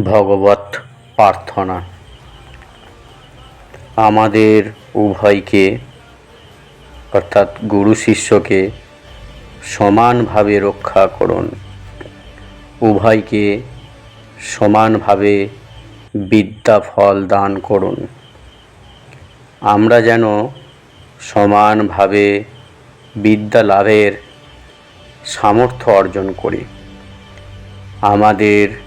ভগবত প্রার্থনা। আমাদের উভয়কে, অর্থাৎ গুরু শিষ্যকে, সমানভাবে রক্ষা করুন। উভয়কে সমানভাবে বিদ্যা ফল দান করুন। আমরা যেন সমানভাবে বিদ্যা লাভের সামর্থ্য অর্জন করি। আমাদের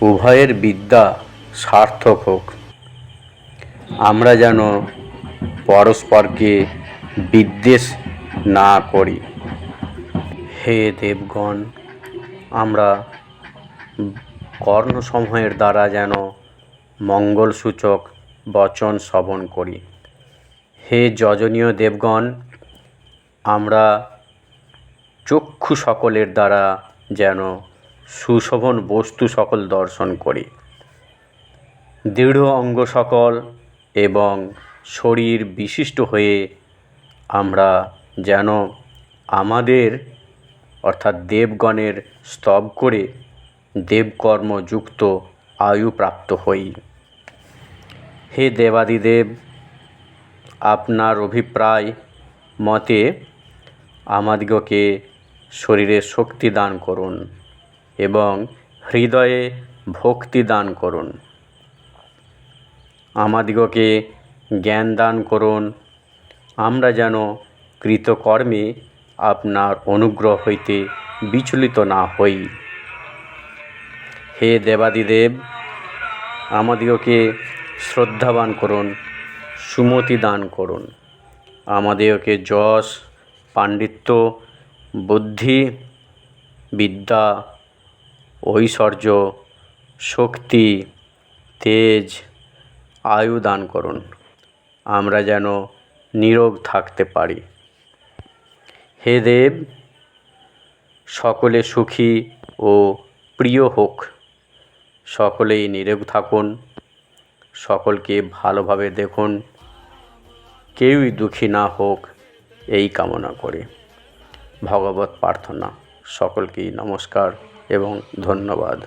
উভয়ের বিদ্যা সার্থক হোক। আমরা যেন পরস্পরকে বিদ্বেষ না করি। হে দেবগণ, আমরা কর্ণসমূহের দ্বারা যেন মঙ্গলসূচক বচন শ্রবণ করি। হে যজনীয় দেবগণ, আমরা চক্ষু সকলের দ্বারা যেন সুশোভন বস্তু সকল দর্শন করি। দৃঢ় অঙ্গ সকল এবং শরীর বিশিষ্ট হয়ে আমরা যেন আমাদের, অর্থাৎ দেবগণের স্তব করে দেবকর্মযুক্ত আয়ু প্রাপ্ত হই। হে দেবাদিদেব, আপনার অভিপ্রায় মতে আমাদিগকে শরীরে শক্তি দান করুন। এবং হৃদয়ে ভক্তি দান করুন। আমাদিগকে জ্ঞান দান করুন। আমরা যেন কৃতকর্মে আপনার অনুগ্রহ হইতে বিচলিত না হই। হে দেবাদিদেব, আমাদিগকে শ্রদ্ধাবান করুন, সুমতি দান করুন। আমাদেরকে যশ, পাণ্ডিত্য, বুদ্ধি, বিদ্যা ঐশ্বর্য, শক্তি, তেজ, আয়ু দান করুন। আমরা যেন নিরোগ থাকতে পারি। হে দেব, সকলে সুখী ও প্রিয় হোক। সকলেই নিরোগ থাকুন। সকলকে ভালোভাবে দেখুন। কেউই দুঃখী না হোক এই কামনা করে। ভগবত প্রার্থনা। সকলকেই নমস্কার। এবং ধন্যবাদ।